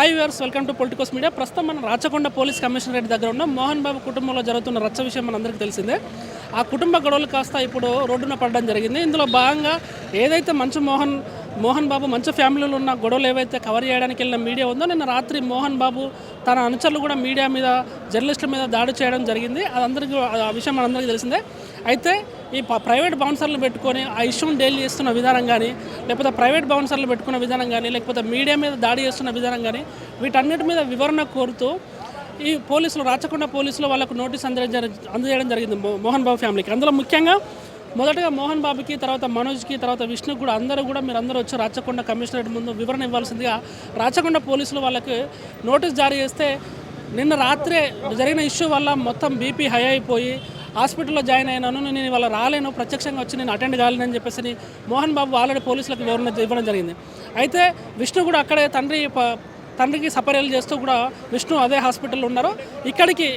Hi viewers welcome to Politicos media ప్రస్తుతం మనం Rachakonda police commissionerate దగ్గర ఉన్న. మోహన్ బాబు కుటుంబంలో జరుగుతున్న రచ్చ విషయం మనందరికీ తెలిసిందే. ఆ కుటుంబ గొడవలు కాస్త ఇప్పుడు రోడ్డున పడడం జరిగింది. ఇందులో భాగంగా ఏదైతే మంచు మోహన్ మోహన్ బాబు మంచి ఫ్యామిలీలో ఉన్న గొడవలు ఏవైతే కవర్ చేయడానికి వెళ్ళిన మీడియా ఉందో నిన్న రాత్రి మోహన్ బాబు తన అనుచరులు కూడా మీడియా మీద జర్నలిస్టుల మీద దాడి చేయడం జరిగింది. అదందరికీ ఆ విషయం మనందరికీ తెలిసిందే. అయితే ఈ ప్రైవేట్ బౌన్సర్లు పెట్టుకొని ఆ ఇష్యూని డీల్ చేస్తున్న విధానం కానీ లేకపోతే ప్రైవేట్ బౌన్సర్లు పెట్టుకున్న విధానం కానీ లేకపోతే మీడియా మీద దాడి చేస్తున్న విధానం కానీ వీటన్నిటి మీద వివరణ కోరుతూ ఈ పోలీసులు రాచకొండ పోలీసులు వాళ్ళకు నోటీస్ అందజేయడం అందజేయడం జరిగింది మోహన్ బాబు ఫ్యామిలీకి. అందులో ముఖ్యంగా మొదటగా మోహన్ బాబుకి తర్వాత మనోజ్కి తర్వాత విష్ణుకి కూడా అందరూ కూడా మీరు అందరూ వచ్చి రాచకొండ కమిషనరేట్ ముందు వివరణ ఇవ్వాల్సిందిగా రాచకొండ పోలీసులు వాళ్ళకి నోటీస్ జారీ చేస్తే నిన్న రాత్రే జరిగిన ఇష్యూ వల్ల మొత్తం బీపీ హై అయిపోయి హాస్పిటల్లో జాయిన్ అయినాను నేను ఇవాళ రాలేను ప్రత్యక్షంగా వచ్చి నేను అటెండ్ కాలేనని చెప్పేసి మోహన్ బాబు ఆల్రెడీ పోలీసులకు వివరణ ఇవ్వడం జరిగింది. అయితే విష్ణు కూడా అక్కడే తండ్రి తండ్రికి సపర్యలు చేస్తూ కూడా విష్ణు అదే హాస్పిటల్లో ఉన్నారు. ఇక్కడికి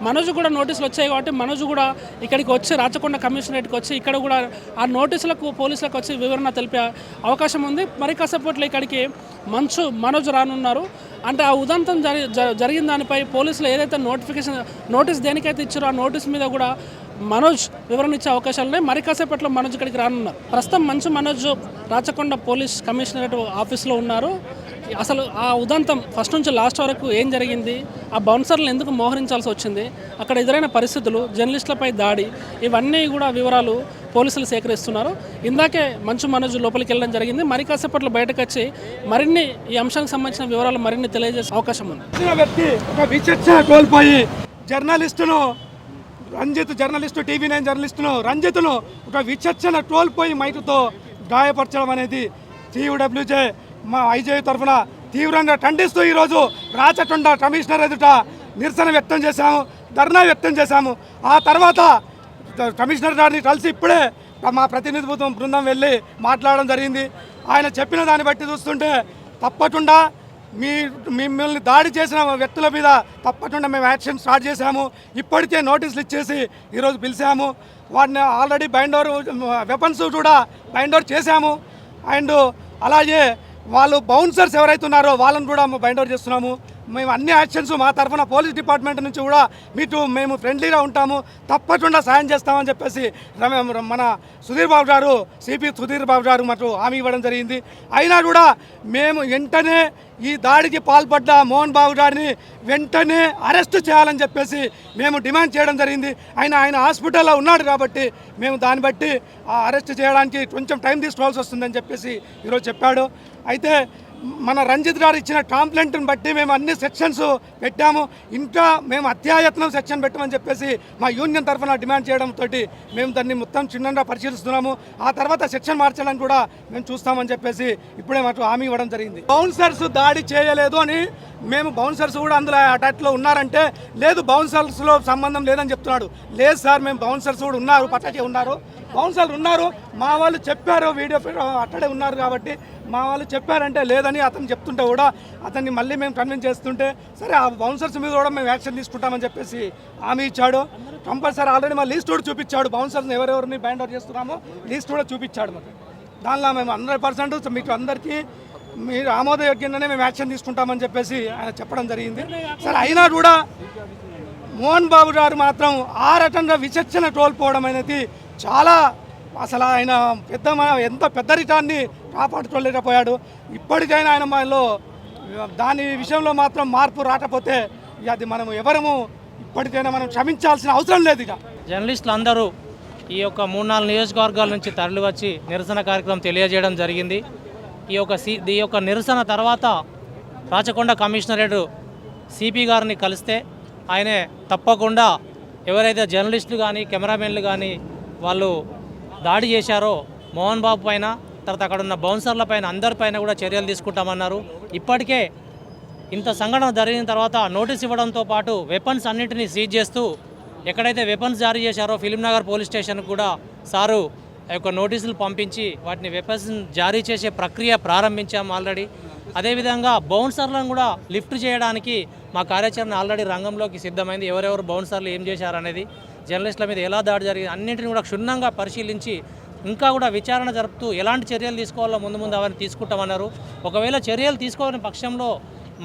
మనోజ్ కూడా నోటీసులు వచ్చాయి కాబట్టి మనోజ్ కూడా ఇక్కడికి వచ్చి రాచకొండ కమిషనరేట్కి వచ్చి ఇక్కడ కూడా ఆ నోటీసులకు పోలీసులకు వచ్చి వివరణ తెలిపే అవకాశం ఉంది. మరి కాసేపట్లో ఇక్కడికి మంచు మనోజ్ రానున్నారు. అంటే ఆ ఉదంతం జరి జ- జరిగిన దానిపై పోలీసులు ఏదైతే నోటిఫికేషన్ నోటీస్ దేనికైతే ఇచ్చారో ఆ నోటీస్ మీద కూడా మనోజ్ వివరణ ఇచ్చే అవకాశాలు ఉన్నాయి. మరి కాసేపట్లో మనోజ్ ఇక్కడికి రానున్నారు. ప్రస్తుతం మంచు మనోజ్ రాచకొండ పోలీస్ కమిషనరేట్ ఆఫీస్లో ఉన్నారు. అసలు ఆ ఉదంతం ఫస్ట్ నుంచి లాస్ట్ వరకు ఏం జరిగింది? ఆ బౌన్సర్లు ఎందుకు మోహరించాల్సి వచ్చింది? అక్కడ ఎదురైన పరిస్థితులు జర్నలిస్టులపై దాడి ఇవన్నీ కూడా వివరాలు పోలీసులు సేకరిస్తున్నారు. ఇందాకే మంచు మనోజ్ లోపలికి వెళ్ళడం జరిగింది. మరి కాసేపట్లో బయటకు వచ్చి మరిన్ని ఈ అంశానికి సంబంధించిన వివరాలు మరిన్ని తెలియజేసే అవకాశం ఉంది. వ్యక్తి ఒక విచక్షణ కోల్పోయి జర్నలిస్టును రంజిత్ జర్నలిస్టు టీవీ నైన్ జర్నలిస్టును రంజిత్ను ఒక విచక్షణ కోల్పోయి మైకుతో గాయపరచడం అనేది టీయూడబ్ల్యూజే మా ఐజే తరఫున తీవ్రంగా ఖండిస్తూ ఈరోజు రాచకొండ కమిషనర్ ఎదుట నిరసన వ్యక్తం చేశాము ధర్నా వ్యక్తం చేశాము. ఆ తర్వాత కమిషనర్ గారిని కలిసి ఇప్పుడే మా ప్రతినిధి బృందం వెళ్ళి మాట్లాడడం జరిగింది. ఆయన చెప్పిన దాన్ని బట్టి చూస్తుంటే తప్పకుండా మీ మిమ్మల్ని దాడి చేసిన వ్యక్తుల మీద తప్పకుండా మేము యాక్షన్ స్టార్ట్ చేశాము. ఇప్పటికే నోటీసులు ఇచ్చేసి ఈరోజు పిలిచాము. వాటిని ఆల్రెడీ బైండోర్ వెపన్స్ కూడా బైండోర్ చేశాము. అండ్ అలాగే వాళ్ళు బౌన్సర్స్ ఎవరైతే ఉన్నారో వాళ్ళని కూడా బైండ్ అవుట్ చేస్తున్నాము. మేము అన్ని యాక్షన్స్ మా తరఫున పోలీస్ డిపార్ట్మెంట్ నుంచి కూడా మీకు మేము ఫ్రెండ్లీగా ఉంటాము. తప్పకుండా సాయం చేస్తామని చెప్పేసి మన సుధీర్ బాబు గారు సిపి సుధీర్ బాబు గారు మాకు హామీ ఇవ్వడం జరిగింది. అయినా కూడా మేము వెంటనే ఈ దాడికి పాల్పడ్డ మోహన్ బాబు గారిని వెంటనే అరెస్ట్ చేయాలని చెప్పేసి మేము డిమాండ్ చేయడం జరిగింది. ఆయన ఆయన హాస్పిటల్లో ఉన్నాడు కాబట్టి మేము దాన్ని బట్టి ఆ అరెస్ట్ చేయడానికి కొంచెం టైం తీసుకోవాల్సి వస్తుందని చెప్పేసి ఈరోజు చెప్పాడు. అయితే మన రంజిత్ గారు ఇచ్చిన కాంప్లైంట్ని బట్టి మేము అన్ని సెక్షన్స్ పెట్టాము. ఇంకా మేము అత్యాయత్నం సెక్షన్ పెట్టమని చెప్పేసి మా యూనియన్ తరఫున డిమాండ్ చేయడంతో మేము దాన్ని మొత్తం చిన్నగా పరిశీలిస్తున్నాము. ఆ తర్వాత సెక్షన్ మార్చడానికి కూడా మేము చూస్తామని చెప్పేసి ఇప్పుడే మాకు హామీ ఇవ్వడం జరిగింది. బౌన్సర్స్ దాడి చేయలేదు అని మేము బౌన్సర్స్ కూడా అందులో అటాక్లో ఉన్నారంటే లేదు బౌన్సర్స్లో సంబంధం లేదని చెప్తున్నాడు. లేదు సార్ మేము బౌన్సర్స్ కూడా ఉన్నారు పట్టకే ఉన్నారు. కౌన్సిలర్ ఉన్నారు. మా వాళ్ళు చెప్పారు వీడియో అక్కడే ఉన్నారు కాబట్టి మా వాళ్ళు చెప్పారంటే లేదని అతను చెప్తుంటే కూడా అతన్ని మళ్ళీ మేము కన్విన్స్ చేస్తుంటే సరే ఆ బౌన్సర్స్ మీద కూడా మేము యాక్షన్ తీసుకుంటామని చెప్పేసి హామీ ఇచ్చాడు. కంపల్సరీ ఆల్రెడీ మా లీస్ట్ కూడా చూపించాడు. బౌన్సర్స్ని ఎవరెవరిని బ్యాండ్ అవుట్ చేస్తున్నామో లీస్ట్ కూడా చూపించాడు మాకు. దానిలో మేము హండ్రెడ్ పర్సెంట్ మీకు అందరికీ మీరు ఆమోదయోగ్యంగానే మేము యాక్షన్ తీసుకుంటామని చెప్పేసి ఆయన చెప్పడం జరిగింది. సరే అయినా కూడా మోహన్ బాబు గారు మాత్రం ఆ రకంగా విచక్షణ కోల్పోవడం అనేది చాలా అసలు ఆయన పెద్ద ఎంత పెద్ద రిటాన్ని కాపాడుకోలేకపోయాడు. ఇప్పటికైనా ఆయన మనలో దాని విషయంలో మాత్రం మార్పు రాకపోతే అది మనం ఎవరము ఇప్పటికైనా మనం క్షమించాల్సిన అవసరం లేదు ఇక. జర్నలిస్టులు అందరూ ఈ యొక్క మూడు నాలుగు నియోజకవర్గాల నుంచి తరలివచ్చి నిరసన కార్యక్రమం తెలియజేయడం జరిగింది. ఈ యొక్క సి ఈ యొక్క నిరసన తర్వాత రాచకొండ కమిషనరేట్ సిపి గారిని కలిస్తే ఆయనే తప్పకుండా ఎవరైతే జర్నలిస్టులు కానీ కెమెరామెన్లు కానీ వాళ్ళు దాడి చేశారో మోహన్ బాబు పైన తర్వాత అక్కడ ఉన్న బౌన్సర్ల పైన అందరిపైన కూడా చర్యలు తీసుకుంటామన్నారు. ఇప్పటికే ఇంత సంఘటన జరిగిన తర్వాత నోటీస్ ఇవ్వడంతో పాటు వెపన్స్ అన్నింటినీ సీజ్ చేస్తూ ఎక్కడైతే వెపన్స్ జారీ చేశారో ఫిలింనగర్ పోలీస్ స్టేషన్కి కూడా సారు ఆ యొక్క నోటీసులు పంపించి వాటిని వెపన్స్ జారీ చేసే ప్రక్రియ ప్రారంభించాం ఆల్రెడీ. అదేవిధంగా బౌన్సర్లను కూడా లిఫ్ట్ చేయడానికి మా కార్యాచరణ ఆల్రెడీ రంగంలోకి సిద్ధమైంది. ఎవరెవరు బౌన్సర్లు ఏం చేశారనేది జర్నలిస్టుల మీద ఎలా దాడి జరిగింది అన్నింటిని కూడా క్షుణ్ణంగా పరిశీలించి ఇంకా కూడా విచారణ జరుపుతూ ఎలాంటి చర్యలు తీసుకోవాలో ముందు ముందు అవన్నీ తీసుకుంటామన్నారు. ఒకవేళ చర్యలు తీసుకోని పక్షంలో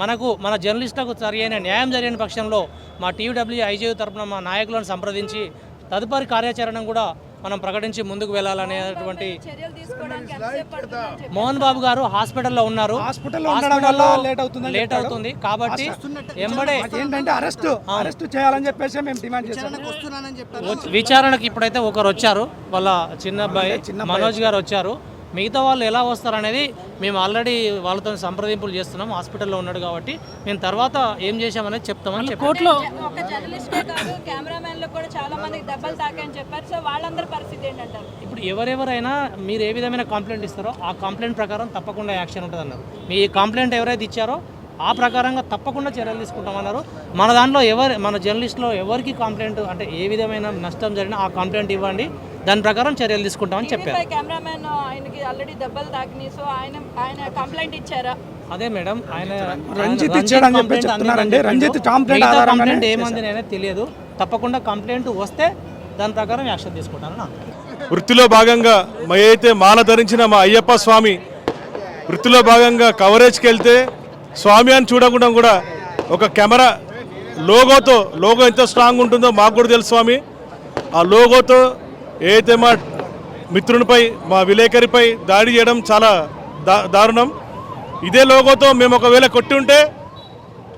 మనకు మన జర్నలిస్టులకు సరియైన న్యాయం జరిగిన పక్షంలో మా టీవీడబ్ల్యూ ఐజీ తరపున మా నాయకులను సంప్రదించి తదుపరి కార్యాచరణ కూడా మనం ప్రకటించి ముందుకు వెళ్ళాలనేటువంటి మోహన్ బాబు గారు హాస్పిటల్లో ఉన్నారు. లేట్ అవుతుంది. కాబట్టి ఎంబడే ఏంటంటే అరెస్ట్ అరెస్ట్ చేయాలని చెప్పేసి మేము డిమాండ్ చేస్తాం విచారణకు ఇప్పుడైతే ఒకరు వచ్చారు. వాళ్ళ చిన్న అబ్బాయి మనోజ్ గారు వచ్చారు. మిగతా వాళ్ళు ఎలా వస్తారు అనేది మేము ఆల్రెడీ వాళ్ళతో సంప్రదింపులు చేస్తున్నాం. హాస్పిటల్లో ఉన్నాడు కాబట్టి మేము తర్వాత ఏం చేశామనేది చెప్తామని చెప్పారు. కోర్టులో ఒక జర్నలిస్టే కాదు కెమెరామెన్లకు కూడా చాలా మందికి దెబ్బలు తాకాయని చెప్పారు. సో వాళ్ళందరి పరిస్థితి ఏంటంటారు? ఇప్పుడు ఎవరెవరైనా మీరు ఏ విధమైన కంప్లైంట్ ఇస్తారో ఆ కంప్లైంట్ ప్రకారం తప్పకుండా యాక్షన్ ఉంటుంది అన్నారు మీ కంప్లైంట్ ఎవరైతే ఇచ్చారో ఆ ప్రకారంగా తప్పకుండా చర్యలు తీసుకుంటామన్నారు. మన దాంట్లో ఎవరు మన జర్నలిస్ట్లో ఎవరికి కంప్లైంట్ అంటే ఏ విధమైన నష్టం జరిగినా ఆ కంప్లైంట్ ఇవ్వండి. దాని ప్రకారం చర్యలు తీసుకుంటామని చెప్పారు. కెమెరామెన్ ఆయనకి ఆల్రెడీ దెబ్బలు తాకినాయి. సో ఆయన ఆయన కంప్లైంట్ ఇచ్చారా? అదే మేడం ఆయన రంజిత్ ఇచ్చాడని చెప్పి కంప్లైంట్ చెప్తున్నారండి. రంజిత్. కంప్లైంట్ ఏమంది అనేది తెలియదు. తప్పకుండా కంప్లైంట్ వస్తే దాని ప్రకారం యాక్షన్ తీసుకుంటాను వృత్తిలో భాగంగా మా అయితే మాల ధరించిన మా అయ్యప్ప స్వామి వృత్తిలో భాగంగా కవరేజ్కి వెళ్తే స్వామి అని చూడకుండా కూడా ఒక కెమెరా లోగోతో లోగో ఎంత స్ట్రాంగ్ ఉంటుందో మాకు కూడా తెలుసు స్వామి. ఆ లోగోతో ఏదైతే మా మిత్రునిపై మా విలేకరిపై దాడి చేయడం చాలా దా దారుణం. ఇదే లోగోతో మేము ఒకవేళ కొట్టి ఉంటే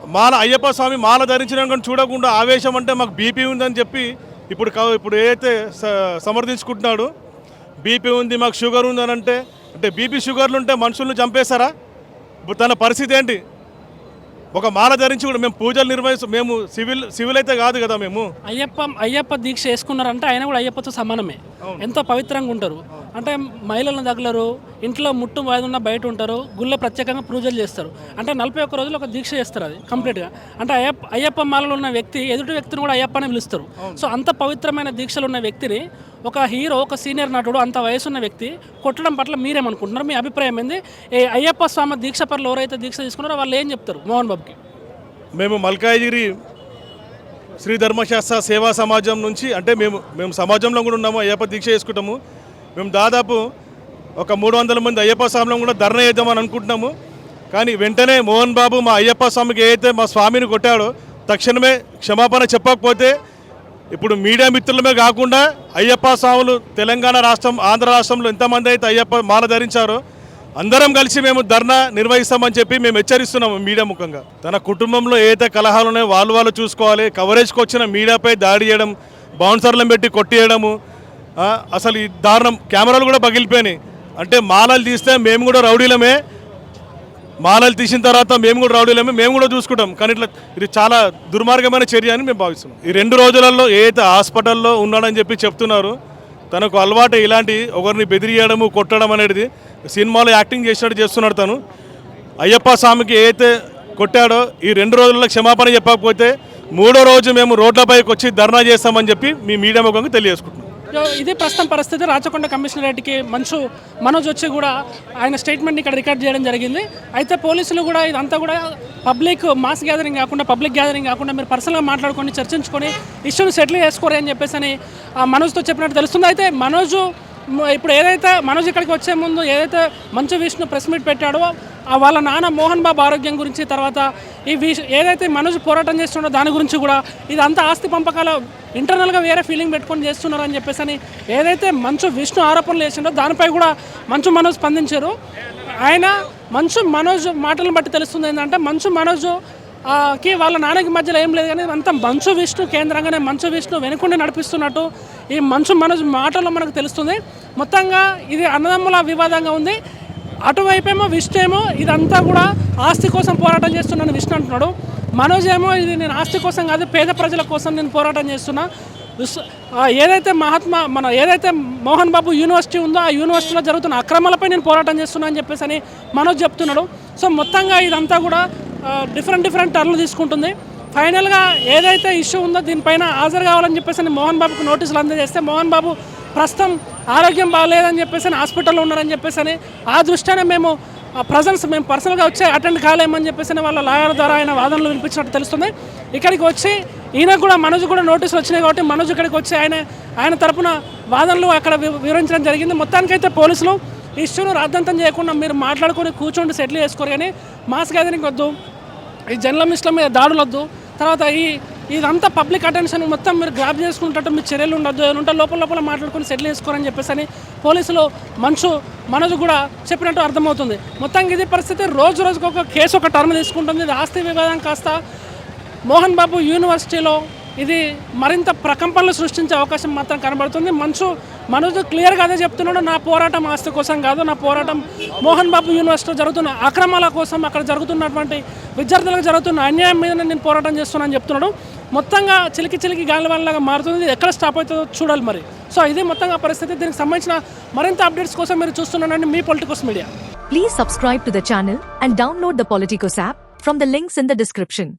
మాల అయ్యప్ప స్వామి మాల ధరించిన కానీ చూడకుండా ఆవేశం అంటే మాకు బీపీ ఉందని చెప్పి ఇప్పుడు ఇప్పుడు ఏదైతే స- సమర్థించుకుంటున్నాడు బీపీ ఉంది మాకు షుగర్ ఉందని అంటే అంటే బీపీ షుగర్లు ఉంటే మనుషులను చంపేస్తారా ఇప్పుడు తన పరిస్థితి ఏంటి? ఒక మాల ధరించి కూడా మేము పూజలు నిర్వహిస్తాం మేము సివిల్ సివిల్ అయితే కాదు కదా మేము. అయ్యప్ప అయ్యప్ప దీక్ష చేసుకున్నారంటే ఆయన కూడా అయ్యప్పతో సమానమే. ఎంతో పవిత్రంగా ఉంటారు. అంటే మహిళలను తగలరు ఇంట్లో ముట్టు వాదున్న బయట ఉంటారు గుళ్ళో ప్రత్యేకంగా పూజలు చేస్తారు. అంటే నలభై ఒక్క రోజులు ఒక దీక్ష చేస్తారు అది కంప్లీట్గా అంటే అయ్యప్ప అయ్యప్ప మాలలో ఉన్న వ్యక్తి ఎదుటి వ్యక్తిని కూడా అయ్యప్ప అని పిలుస్తారు సో అంత పవిత్రమైన దీక్షలు ఉన్న వ్యక్తిని ఒక హీరో ఒక సీనియర్ నటుడు అంత వయసున్న వ్యక్తి కొట్టడం పట్ల మీరేమనుకుంటున్నారు? మీ అభిప్రాయం ఏంది? ఏ అయ్యప్ప స్వామి దీక్ష పనులు ఎవరైతే దీక్ష తీసుకున్నారో వాళ్ళు ఏం చెప్తారు మోహన్ బాబుకి? మేము మల్కాయగిరి శ్రీ ధర్మశాస్త్ర సేవా సమాజం నుంచి అంటే మేము మేము సమాజంలో కూడా ఉన్నాము అయ్యప్ప దీక్ష చేసుకుంటాము. మేము దాదాపు ఒక మూడు వందల మంది అయ్యప్ప స్వామిలో కూడా ధర్నా చేద్దామని అనుకుంటున్నాము. కానీ వెంటనే మోహన్ బాబు మా అయ్యప్ప స్వామికి ఏదైతే మా స్వామిని కొట్టాడో తక్షణమే క్షమాపణ చెప్పకపోతే ఇప్పుడు మీడియా మిత్రులమే కాకుండా అయ్యప్ప స్వాములు తెలంగాణ రాష్ట్రం ఆంధ్ర రాష్ట్రంలో ఎంతమంది అయితే అయ్యప్ప మాల ధరించారో అందరం కలిసి మేము ధర్నా నిర్వహిస్తామని చెప్పి మేము హెచ్చరిస్తున్నాము మీడియా ముఖంగా. తన కుటుంబంలో ఏదైతే కలహాలు ఉన్నాయో వాళ్ళు వాళ్ళు చూసుకోవాలి. కవరేజ్కి వచ్చిన మీడియాపై దాడి చేయడం బౌన్సర్లను పెట్టి కొట్టేయడము అసలు ఈ దారుణం. కెమెరాలు కూడా పగిలిపోయినాయి. అంటే మాలలు తీస్తే మేము కూడా రౌడీలమే. మాలలు తీసిన తర్వాత మేము కూడా రౌడీలమే మేము కూడా చూసుకుంటాం. కానీ ఇట్లా ఇది చాలా దుర్మార్గమైన చర్య అని మేము భావిస్తున్నాం. ఈ రెండు రోజులలో ఏదైతే హాస్పిటల్లో ఉన్నాడని చెప్పి చెప్తున్నారు తనకు అలవాటు ఇలాంటి ఒకరిని బెదిరియడము కొట్టడం అనేది సినిమాలో యాక్టింగ్ చేసినట్టు చేస్తున్నాడు తను. అయ్యప్ప స్వామికి ఏదైతే కొట్టాడో ఈ రెండు రోజుల్లో క్షమాపణ చెప్పకపోతే మూడో రోజు మేము రోడ్లపైకి వచ్చి ధర్నా చేస్తామని చెప్పి మీ మీడియా ముఖంగా తెలియజేసుకుంటున్నాం. ఇదే ప్రస్తుతం పరిస్థితి. రాచకొండ కమిషనరేట్కి మంచు మనోజ్ వచ్చి కూడా ఆయన స్టేట్మెంట్ ఇక్కడ రికార్డ్ చేయడం జరిగింది. అయితే పోలీసులు కూడా ఇదంతా కూడా పబ్లిక్ మాస్ గ్యాదరింగ్ కాకుండా పబ్లిక్ గ్యాదరింగ్ కాకుండా మీరు పర్సనల్గా మాట్లాడుకొని చర్చించుకొని ఇష్యూని సెటిల్ చేసుకోరు అని చెప్పేసి అని ఆ మనోజ్తో చెప్పినట్టు తెలుస్తుంది. అయితే మనోజు ఇప్పుడు ఏదైతే మనోజ్ ఇక్కడికి వచ్చే ముందు ఏదైతే మంచు విష్ణు ప్రెస్ మీట్ పెట్టాడో ఆ వాళ్ళ నాన్న మోహన్ బాబు ఆరోగ్యం గురించి తర్వాత ఈ విష ఏదైతే మనోజ్ పోరాటం చేస్తుండో దాని గురించి కూడా ఇదంతా ఆస్తి పంపకాల ఇంటర్నల్గా వేరే ఫీలింగ్ పెట్టుకొని చేస్తున్నారని చెప్పేసి అని ఏదైతే మంచు విష్ణు ఆరోపణలు చేసిండో దానిపై కూడా మంచు మనోజ్ స్పందించారు. ఆయన మంచు మనోజ్ మాటలను బట్టి తెలుస్తుంది ఏంటంటే మంచు మనోజ్ కి వాళ్ళ నాన్నకి మధ్యలో ఏం లేదు కానీ అంతా మంచు విష్ణు కేంద్రంగానే మంచు విష్ణు వెనుకుండి నడిపిస్తున్నట్టు ఈ మంచు మనోజ్ మాటల్లో మనకు తెలుస్తుంది. మొత్తంగా ఇది అన్నదమ్ముల వివాదంగా ఉంది. అటువైపేమో విష్ణు ఏమో ఇదంతా కూడా ఆస్తి కోసం పోరాటం చేస్తున్నాను విష్ణు అంటున్నాడు. మనోజ్ ఏమో ఇది నేను ఆస్తి కోసం కాదు పేద ప్రజల కోసం నేను పోరాటం చేస్తున్నా. ఏదైతే మహాత్మా మన ఏదైతే మోహన్ బాబు యూనివర్సిటీ ఉందో ఆ యూనివర్సిటీలో జరుగుతున్న అక్రమాలపై నేను పోరాటం చేస్తున్నా అని చెప్పేసి అని మనోజ్ చెప్తున్నాడు. సో మొత్తంగా ఇదంతా కూడా డిఫరెంట్ డిఫరెంట్ టర్న్లు తీసుకుంటుంది. ఫైనల్గా ఏదైతే ఇష్యూ ఉందో దీనిపైన హాజరు కావాలని చెప్పేసి అని మోహన్ బాబుకు నోటీసులు అందజేస్తే మోహన్ బాబు ప్రస్తుతం ఆరోగ్యం బాగాలేదని చెప్పేసి అని హాస్పిటల్లో ఉన్నారని చెప్పేసి అని ఆ దృష్ట్యానే మేము ప్రజెన్స్ మేము పర్సనల్గా వచ్చి అటెండ్ కాలేమని చెప్పేసి అని వాళ్ళ లాయర్ ద్వారా ఆయన వాదనలు వినిపించినట్టు తెలుస్తుంది. ఇక్కడికి వచ్చి ఈయన కూడా మనోజ్ కూడా నోటీసులు వచ్చినాయి కాబట్టి మనోజ్ ఇక్కడికి వచ్చి ఆయన ఆయన తరపున వాదనలు అక్కడ వి- వివరించడం జరిగింది. మొత్తానికైతే పోలీసులు ఇష్యూను రాద్ధాంతం చేయకుండా మీరు మాట్లాడుకొని కూర్చోండి సెటిల్ చేసుకోరు. కానీ మాస్ గ్యాదరింగ్ వద్దు. ఈ జర్నలిస్టుల మీద దాడులు వద్దు. తర్వాత ఈ ఇదంతా పబ్లిక్ అటెన్షన్ మొత్తం మీరు గ్రాప్ చేసుకుంటట్టు మీ చర్యలు ఉండొద్దు. ఉంటే లోపల లోపల మాట్లాడుకొని సెటిల్ చేసుకోరని చెప్పేసి అని పోలీసులు మనుషు మనసు కూడా చెప్పినట్టు అర్థమవుతుంది. మొత్తం ఇది పరిస్థితి. రోజు రోజుకు ఒక కేసు ఒక టర్మ్ తీసుకుంటుంది. ఆస్తి వివాదం కాస్త మోహన్ బాబు యూనివర్సిటీలో ఇది మరింత ప్రకంపనలు సృష్టించే అవకాశం మాత్రం కనబడుతుంది. మనసు మనసు క్లియర్గా అదే చెప్తున్నాడు నా పోరాటం ఆస్తి కోసం కాదు నా పోరాటం మోహన్ బాబు యూనివర్సిటీలో జరుగుతున్న అక్రమాల కోసం అక్కడ జరుగుతున్నటువంటి విద్యార్థులకు జరుగుతున్న అన్యాయం మీద నేను పోరాటం చేస్తున్నానని చెప్తున్నాడు. మొత్తంగా చిలికి చిలికి గాలి మారుతుంది. ఎక్కడ స్టాప్ అవుతుందో చూడాలి మరి. సో ఇది మొత్తంగా పరిస్థితి. దీనికి సంబంధించిన మరింత అప్డేట్స్ కోసం మీరు చూస్తున్నానండి మీ Politicos media please subscribe to the channel and download the Politicos app from the links in the description